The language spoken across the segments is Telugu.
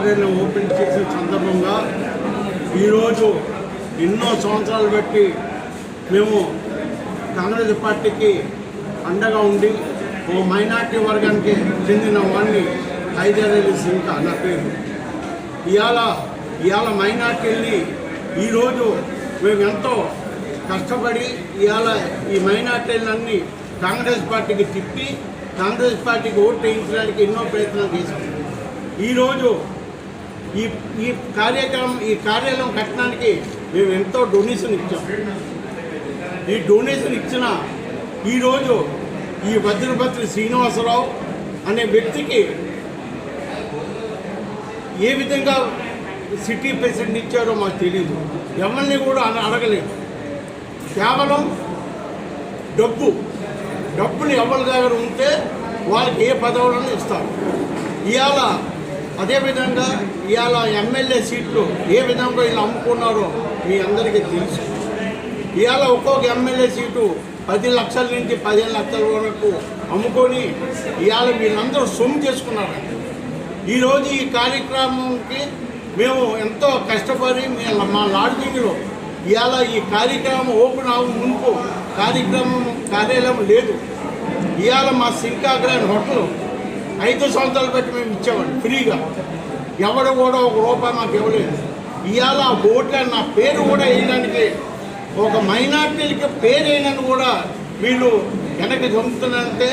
కార్యాలయం ఓపెన్ చేసిన సందర్భంగా ఈరోజు ఎన్నో సంవత్సరాలు పెట్టి మేము కాంగ్రెస్ పార్టీకి అండగా ఉండి ఓ మైనార్టీ వర్గానికి చెందిన వాడిని హైదరాబాద్ సింకా నా పేరు. ఇవాళ ఇవాళ మైనార్టీ వెళ్ళి ఈరోజు మేము ఎంతో కష్టపడి ఇవాళ ఈ మైనార్టీలన్నీ కాంగ్రెస్ పార్టీకి తిప్పి కాంగ్రెస్ పార్టీకి ఓటు వేయించడానికి ఎన్నో ప్రయత్నాలు చేశాం. ఈరోజు ఈ ఈ కార్యక్రమం ఈ కార్యాలయం కట్టడానికి మేము ఎంతో డొనేషన్ ఇచ్చాం. ఈ డొనేషన్ ఇచ్చిన ఈరోజు ఈ భద్రభద్రి శ్రీనివాసరావు అనే వ్యక్తికి ఏ విధంగా సిటీ ప్రెసిడెంట్ ఇచ్చారో మాకు తెలియదు ఎవరిని కూడా అడగలేదు. కేవలం డబ్బు డబ్బులు ఎవరి దగ్గర ఉంటే వాళ్ళకి ఏ పదవులను ఇస్తారు. ఇవాళ అదేవిధంగా ఇవాళ ఎమ్మెల్యే సీట్లు ఏ విధంగా వీళ్ళు అమ్ముకున్నారో మీ అందరికీ తెలుసు. ఇవాళ ఒక్కొక్క ఎమ్మెల్యే సీటు పది లక్షల నుంచి పదిహేను లక్షల వరకు అమ్ముకొని ఇవాళ వీళ్ళందరూ సొమ్ము చేసుకున్నారు. ఈరోజు ఈ కార్యక్రమంకి మేము ఎంతో కష్టపడి మీ మా లాడ్జింగ్లో ఇవాళ ఈ కార్యక్రమం ఓపెన్ అవ్వ మునుపు కార్యక్రమం కార్యాలయం లేదు. ఇవాళ మా సింకాగ్రాన్ హోటల్ ఐదు సంవత్సరాలు పెట్టి మేము ఇచ్చామండి ఫ్రీగా. ఎవడు కూడా ఒక రూపాయి మాకు ఇవ్వలేదు. ఇవాళ ఆ ఓట్ల నా పేరు కూడా వేయడానికి ఒక మైనార్టీలకి పేరు వేయడానికి కూడా వీళ్ళు వెనక్కి చంపుతున్నారంటే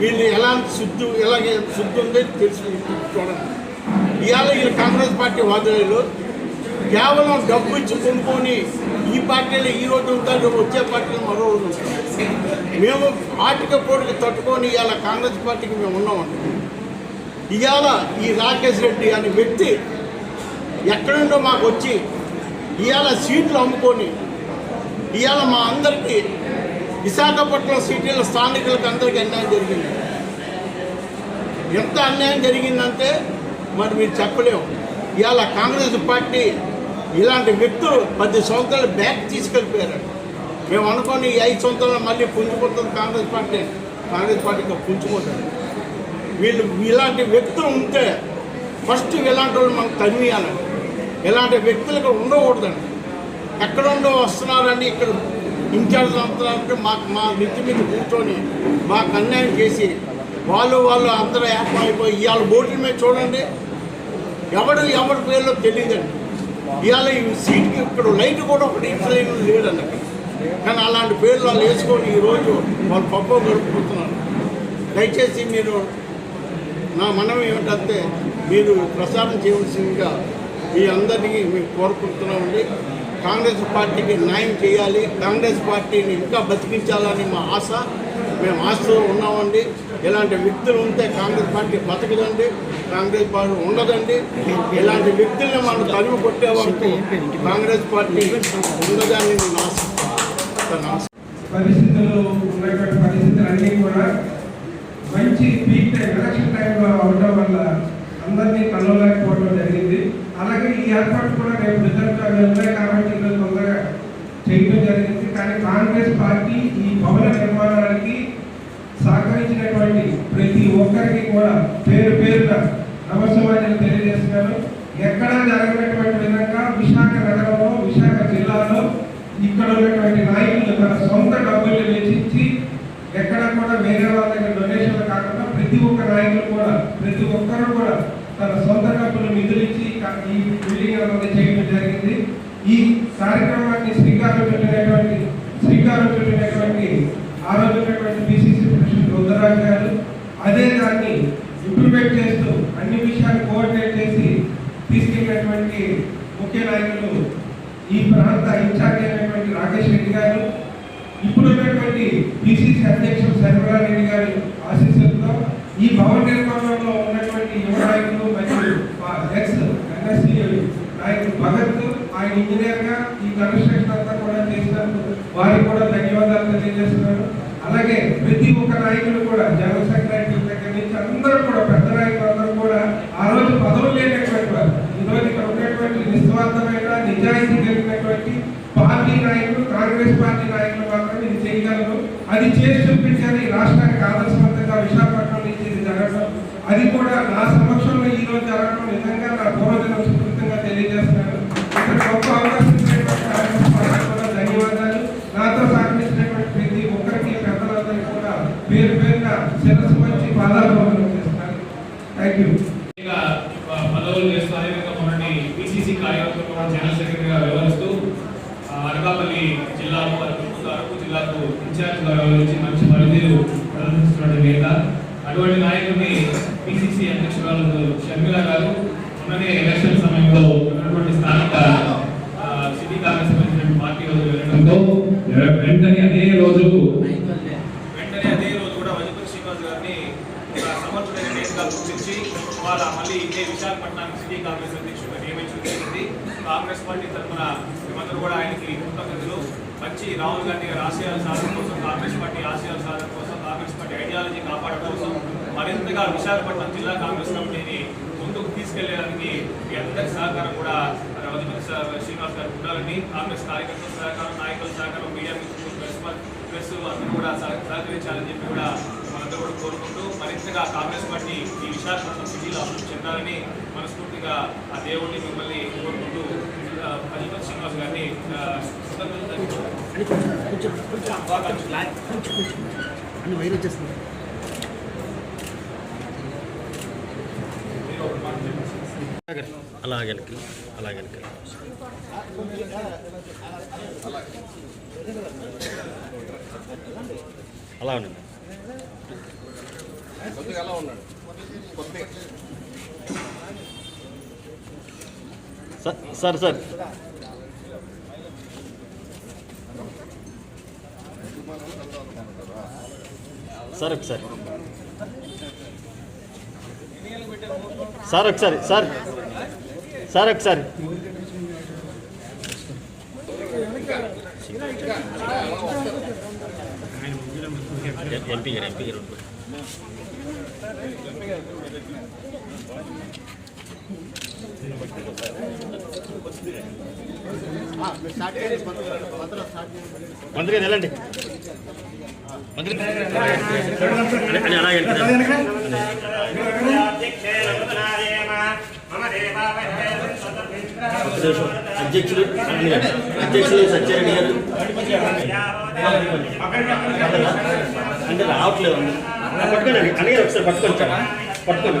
వీళ్ళు ఎలాంటి శుద్ధి ఎలాగే శుద్ధి ఉందో తెలిసి చూడండి. ఇవాళ ఈ కాంగ్రెస్ పార్టీ వాదులు కేవలం డబ్బు ఇచ్చి కొనుక్కొని ఈ పార్టీలు ఈ రోజు ఉంటారు వచ్చే పార్టీలు మరో రోజు ఉంటారు. మేము ఆర్థిక పోటీకి తట్టుకొని ఇవాళ కాంగ్రెస్ పార్టీకి మేము ఉన్నామండి. ఇవాళ ఈ రాకేష్ రెడ్డి అనే వ్యక్తి ఎక్కడుండో మాకు వచ్చి ఇవాళ సీట్లు అమ్ముకొని ఇవాళ మా అందరికీ విశాఖపట్నం సిటీల స్థానికులకు అందరికీ అన్యాయం జరిగింది. ఎంత అన్యాయం జరిగిందంటే మరి మీరు చెప్పలేము. ఇవాళ కాంగ్రెస్ పార్టీ ఇలాంటి వ్యక్తులు పది సంవత్సరాలు బ్యాక్ తీసుకెళ్ళిపోయారు. మేము అనుకోని ఈ ఐదు సంవత్సరాలు మళ్ళీ పుంజుకుంటుంది కాంగ్రెస్ పార్టీ. కాంగ్రెస్ పార్టీకి పుంజుకుంటారు వీళ్ళు ఇలాంటి వ్యక్తులు ఉంటే ఫస్ట్ ఇలాంటి వాళ్ళు మనం తరిమియాలండి ఇలాంటి వ్యక్తులకు ఉండకూడదండి. ఎక్కడ ఉండో వస్తున్నారని ఇక్కడ ఇన్ఛార్జ్ అవుతున్నారంటే మాకు మా నెత్తి మీద కూర్చొని మాకు అన్యాయం చేసి వాళ్ళు వాళ్ళు అందరూ యాప్ అయిపోయి ఇవాళ బోట్ల మీద చూడండి. ఎవడు ఎవరి పేర్లో తెలియదండి. ఇవాళ ఈ సీట్కి ఇక్కడ లైట్ కూడా ఒకటి ఇట్లైన్ లేదండి. కానీ అలాంటి పేర్లు వాళ్ళు వేసుకొని ఈరోజు వాళ్ళు పప్పు గడుపుకుంటున్నారు దయచేసి మీరు నా మనం ఏమిటంటే మీరు ప్రసారం చేయవలసిందిగా మీ అందరినీ మేము కోరుకుంటున్నామండి కాంగ్రెస్ పార్టీకి న్యాయం చేయాలి. కాంగ్రెస్ పార్టీని ఇంకా బతికించాలని మా ఆశ. మేము ఆశతో ఉన్నామండి. ఇలాంటి వ్యక్తులు ఉంటే కాంగ్రెస్ పార్టీ బతకదండి. కాంగ్రెస్ పార్టీ ఉండదండి. ఇలాంటి వ్యక్తుల్ని మనం తరిమి కొట్టే వరకు కాంగ్రెస్ పార్టీ ఉండదని నేను ఆశ. పరిస్థితులు ఉన్నటువంటి పరిస్థితులు అన్నీ కూడా మంచి పీక్ టైం ఎలక్షన్ టైంలో అవడం వల్ల అందరినీ కలవలేకపోవడం జరిగింది. అలాగే ఈ ఏర్పాటు కూడా రేపు రిజల్ట్ అవి ఉన్నాయి కాబట్టి ఈరోజు తొందరగా చేయడం జరిగింది. కానీ కాంగ్రెస్ పార్టీ ఈ భవన నిర్మాణానికి సహకరించినటువంటి ప్రతి ఒక్కరికి కూడా పేరు పేరున నమస్సమాజాలు తెలియజేస్తున్నాను. ఎక్కడా జరగనటువంటి విధంగా విశాఖ నగరంలో విశాఖ జిల్లాలో ఇక్కడ ఉన్నటువంటి నాయకులు తన సొంత డబ్బులు వెచ్చించి ఎక్కడ కూడా వేరే వాళ్ళ దగ్గర కాకుండా ప్రతి ఒక్క నాయకులు కూడా ప్రతి ఒక్కరు కూడా తన సొంత డబ్బులు నిధులిచ్చి ఈ బిల్డింగ్ చేయడం జరిగింది. ఈ కార్యక్రమాన్ని శ్రీకారం పెట్టినటువంటి శ్రీకారం చుట్టినటువంటి ఆరోగ్యమైనటువంటి బీసీసీ ప్రెసిడెంట్ రుద్రరాజు గారు అదే దాన్ని ఇంప్లిమెంట్ చేస్తూ అన్ని విషయాలు కోఆర్డినేట్ చేసి తీసుకెళ్ళినటువంటి ముఖ్య నాయకులు ఈ ప్రాంత ఇన్ఛార్జ్ అయినటువంటి రాకేష్ రెడ్డి గారు ఇప్పుడు బీసీసీ పిసిసి అధ్యక్షుడు సర్వరారెడ్డి గారి ఆశీస్సులతో ఈ భవన నిర్మాణంలో ఉన్నటువంటి యువ నాయకులు మరియు మా ఎక్స్ ఎన్ఎస్సీ నాయకుడు భగత్ ఆయన ఇంజనీర్గా ఈ కన్స్ట్రక్షన్ అంతా కూడా చేసినందుకు వారికి కూడా ధన్యవాదాలు తెలియజేస్తున్నాను అలాగే ప్రతి ఒక్క నాయకులు కూడా జనరల్ సెక్రటరీ దగ్గర నుంచి అందరూ కూడా పెద్ద నాయకులు అందరూ కూడా ఆ రోజు అది చేసి చూపించాలి రాష్ట్రానికి ఆదర్శవంతంగా విశాఖపట్నం నుంచి జరగడం అది కూడా నా సమక్షంలో ఈ రోజు జరగడం నిజంగా నా పూర్వజన సుకృతంగా తెలియజేస్తున్నాను. ఇక్కడ గొప్ప అవకాశం ధన్యవాదాలు. నాతో సహకరించినటువంటి ప్రతి ఒక్కరికి పెద్దలందరికీ కూడా పేరు పేరున శిరస్సు మంచి పాదాభివందనం చేస్తున్నాను. థ్యాంక్ యూ ఇంకా పదవులు చేస్తూ అదేవిధంగా మొన్నటి పిసిసి కార్యవర్గంలో జనరల్ సెక్రటరీగా వ్యవహరిస్తూ అనకాపల్లి జిల్లాకు అరకు జిల్లాకు ఇన్ఛార్జ్ గారు నుంచి మంచి పనితీరు ప్రదర్శిస్తున్న నేత అటువంటి నాయకుడిని పిసిసి అధ్యక్షురాలు షర్మిల గారు మొన్ననే ఎలక్షన్ సమయంలో ఉన్నటువంటి స్థానిక సిటీ కాంగ్రెస్ సంబంధించిన పార్టీ వద్దకు వెళ్ళడంతో వెంటనే అదే రోజు వెంటనే అదే రోజు కూడా వజపతి శ్రీనివాస్ గారిని సమర్థుడైన నేతగా గుర్తించి వాళ్ళ మళ్ళీ ఇదే విశాఖపట్నానికి సిటీ కాంగ్రెస్ అధ్యక్షుడిగా నియమించడం జరిగింది. కాంగ్రెస్ పార్టీ తరఫున మేమందరూ కూడా ఆయనకి కృతజ్ఞతలు. వచ్చి రాహుల్ గాంధీ గారి ఆశయాలు సాధన కోసం కాంగ్రెస్ పార్టీ ఆశయాలు సాధన కోసం కాంగ్రెస్ పార్టీ ఐడియాలజీ కాపాడడం కోసం మరింతగా విశాఖపట్నం జిల్లా కాంగ్రెస్ కమిటీని ముందుకు తీసుకెళ్ళడానికి మీ అందరి సహకారం కూడా వజపతి శ్రీనివాస్ గారు ఉండాలని కాంగ్రెస్ కార్యకర్తల సహకారం నాయకుల సహకారం మీడియా మిత్రులు ప్రెస్ ప్రెస్ అందరూ కూడా సహకరించాలని చెప్పి కూడా మనందరూ కూడా కోరుకుంటూ మరింతగా కాంగ్రెస్ పార్టీ ఈ విశాఖపట్నం సిటీలో అభివృద్ధి చెందాలని మనస్ఫూర్తిగా ఆ దేవుడిని మిమ్మల్ని కోరుకుంటూ ఆ, అజిపత్ శ్రీనివాస్ గారిని ఆ, కృతజ్ఞతలు తెలుపుకుంటూ శుభాకాంక్షలు. అని వైర్ వచ్చేస్తుంది చెప్పండి. అలాగే వెనక్కి అలాగే వెనక్కి. అలా ఉండండి. Sir sir sir. సార్ ఒకసారి సార్ ఒకసారి సార్. సార్ ఒకసారి ఎంపీ గారు ఎంపీ గారు మంత్రి గారు వెళ్ళండి మంత్రి అలాగే అధ్యక్షులు అధ్యక్షులు సత్యారెడ్డి గారు. అంటే రావట్లేదు పట్టుకోండి అడిగారు ఒకసారి పట్టుకొని సార్. పట్టుకోండి.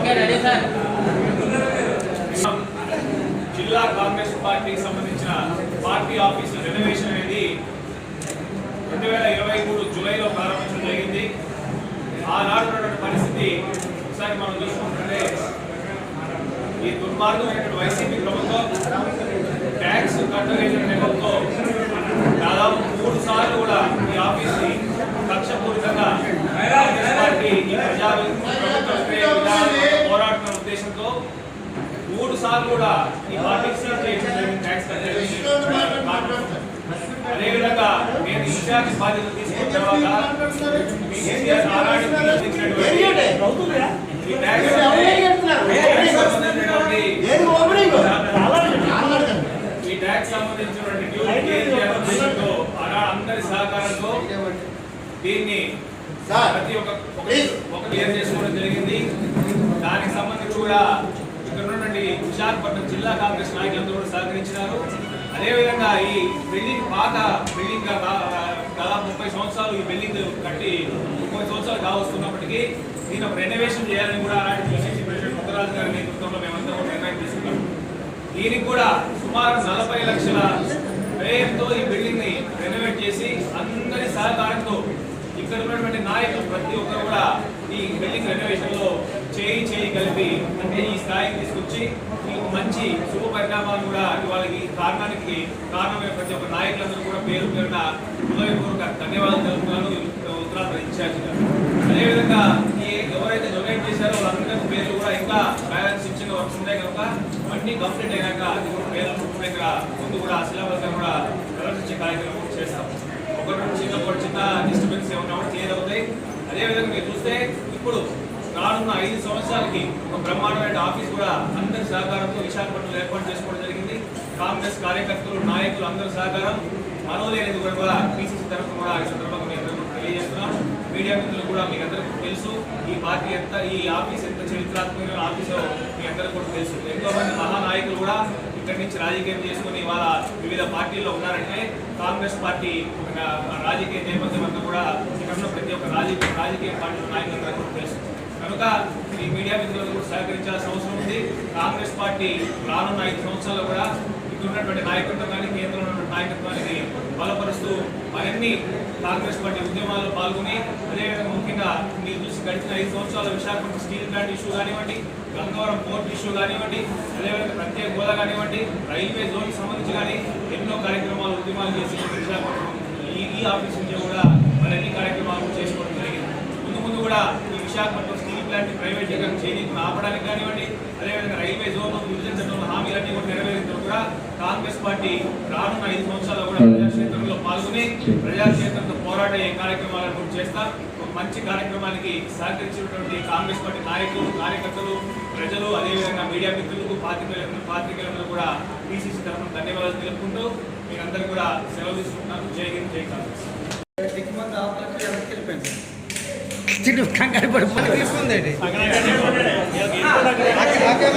అంటే ఇచ్చండి జిల్లా కాంగ్రెస్ పార్టీకి సంబంధించిన పార్టీ ఆఫీసు అనేది రెండు వేల ఇరవై మూడు జూలైలో ప్రారంభించడం జరిగింది. ఆనాడు పరిస్థితి ఒకసారి మనం చూసుకుంటే ఈ దుర్మార్గమైనటువంటి వైసీపీ ప్రభుత్వం ట్యాక్స్ కట్టలేని నెపంతో దాదాపు మూడు సార్లు కూడా ఈ ఆఫీస్ని కక్షపూరితంగా కాంగ్రెస్ పార్టీ ఈ ప్రజా ప్రభుత్వ వ్యతిరేక విధానాలను పోరాడుతున్న ఉద్దేశంతో మూడు సార్లు కూడా ఈ పార్టీ సీజ్ చేయడం జరిగింది ట్యాక్స్ కట్టలేని అదేవిధంగా నేను ఇన్ఛార్జ్ బాధ్యత తీసుకున్న తర్వాత మీ కేసీఆర్ ఆనాడు ట్యాక్స్ సంబంధించినటువంటి అందరి సహకారంతో దీన్ని ప్రతి ఒక్క ఒక- ఒక క్లియర్ చేసుకోవడం జరిగింది. దానికి సంబంధించి కూడా ఇక్కడ ఉన్నటువంటి విశాఖపట్నం జిల్లా కాంగ్రెస్ నాయకులందరూ కూడా సహకరించినారు. అదేవిధంగా ఈ బిల్డింగ్ పాత బిల్డింగ్ దాదాపు ముప్పై సంవత్సరాలు ఈ బిల్డింగ్ కట్టి ముప్పై సంవత్సరాలు కావస్తున్నప్పటికీ దీని ఒక రెనోవేషన్ చేయాలని కూడా అలాంటి పిసిసి ప్రెసిడెంట్ ముత్తరాజు గారి నేతృత్వంలో మేమంతా కూడా నిర్ణయం తీసుకున్నాం. దీనికి కూడా సుమారు నలభై లక్షల వ్యయంతో ఈ బిల్డింగ్ని రెనోవేట్ చేసి అందరి సహకారంతో ఇక్కడ ఉన్నటువంటి నాయకులు ప్రతి ఒక్కరు కూడా ఈ బిల్డింగ్ రెనోవేషన్లో చేయి చేయి కలిపి అంటే ఈ స్థాయికి తీసుకొచ్చి మంచి శుభ పరిణామాలు కూడా వాళ్ళకి కారణానికి కారణమైన ప్రతి ఒక్క నాయకులందరూ కూడా పేరు పేరున హృదయపూర్వక ధన్యవాదాలు తెలుపుతున్నాను. ఈ ఉత్తరాంధ్ర ఇన్ఛార్జిగా అదేవిధంగా ఎవరైతే డొనేట్ చేశారో వాళ్ళందరికీ పేర్లు కూడా ఇంకా బ్యాలెన్స్ ఇచ్చిన వర్క్స్ ఉన్నాయి కనుక అన్ని కంప్లీట్ అయినాక అది కూడా పేర్ల దగ్గర ముందు కూడా సిలబస్ కూడా ప్రదర్శించే కార్యక్రమం చేస్తాం. ఒకటి నుంచి ఒకటి చిన్న డిస్టర్బెన్స్ ఏమన్నా కూడా క్లియర్ అవుతాయి. అదేవిధంగా మీరు చూస్తే ఇప్పుడు రానున్న ఐదు సంవత్సరాలకి ఒక బ్రహ్మాండమైన ఆఫీస్ కూడా అందరి సహకారంతో విశాఖపట్నంలో ఏర్పాటు చేసుకోవడం జరిగింది. కాంగ్రెస్ కార్యకర్తలు నాయకులు అందరి సహకారం మనోలేనిది కూడా కూడా తరఫు కూడా ఈ సందర్భంగా మీ అందరూ తెలియజేస్తున్నాం. మీడియా మిత్రులు కూడా మీకు అందరికీ తెలుసు. ఈ పార్టీ ఎంత ఈ ఆఫీస్ ఎంత చరిత్రాత్మకమైన ఆఫీసో మీ అందరికీ కూడా తెలుసు. ఎంతో మంది మహానాయకులు కూడా ఇక్కడి నుంచి రాజకీయం చేసుకుని వాళ్ళ వివిధ పార్టీల్లో ఉన్నారంటే కాంగ్రెస్ పార్టీ ఒక రాజకీయ నేపథ్యం అంతా కూడా ఇక్కడ ప్రతి ఒక్క రాజకీయ రాజకీయ పార్టీ నాయకులందరూ కూడా తెలుసు. కనుక ఈ మీడియా మిత్రులు సహకరించాల్సిన అవసరం ఉంది. కాంగ్రెస్ పార్టీ రానున్న ఐదు సంవత్సరాల్లో కూడా ఇక్కడ ఉన్నటువంటి నాయకత్వం కానీ కేంద్రంలో ఉన్నటువంటి నాయకత్వానికి బలపరుస్తూ మరిన్ని కాంగ్రెస్ పార్టీ ఉద్యమాల్లో పాల్గొని అదేవిధంగా ముఖ్యంగా మీరు చూసి గడిచిన ఐదు సంవత్సరాల విశాఖపట్నం స్టీల్ ప్లాంట్ ఇష్యూ కానివ్వండి గంగవరం పోర్ట్ ఇష్యూ కానివ్వండి అదేవిధంగా ప్రత్యేక హోదా కానివ్వండి రైల్వే జోన్కి సంబంధించి కానీ ఎన్నో కార్యక్రమాలు ఉద్యమాలు చేసి విశాఖపట్నం ఈ ఆఫీస్ నుంచి కూడా మరిన్ని కార్యక్రమాలు చేసుకోవడం జరిగింది. ముందు ముందు కూడా ఈ విశాఖపట్నం స్టీల్ ప్లాంట్ ప్రైవేటీకరణ చేయడానికి ఆపడానికి కానివ్వండి అదేవిధంగా రైల్వే జోన్ విభజన చట్టంలో హామీలన్నీ కూడా నెరవేరించడం కూడా కాంగ్రెస్ పార్టీ రానున్న ఐదు సంవత్సరాలు కూడా ప్రజాక్షేత్రంలో పాల్గొని ప్రజాక్షేత్రంతో పోరాడే కార్యక్రమాలను కూడా చేస్తాం ఒక మంచి కార్యక్రమానికి సహకరించినటువంటి కాంగ్రెస్ పార్టీ నాయకులు కార్యకర్తలు ప్రజలు అదేవిధంగా మీడియా మిత్రులకు పాత్రికేయులకు పాత్రికేయులకు కూడా పిసిసి తరఫున ధన్యవాదాలు తెలుపుకుంటూ మీరందరూ కూడా సెలవు తీసుకుంటున్నాను జై హింద్ జై కాంగ్రెస్. కంగారు పడి తీసుకుందండి అక్కడ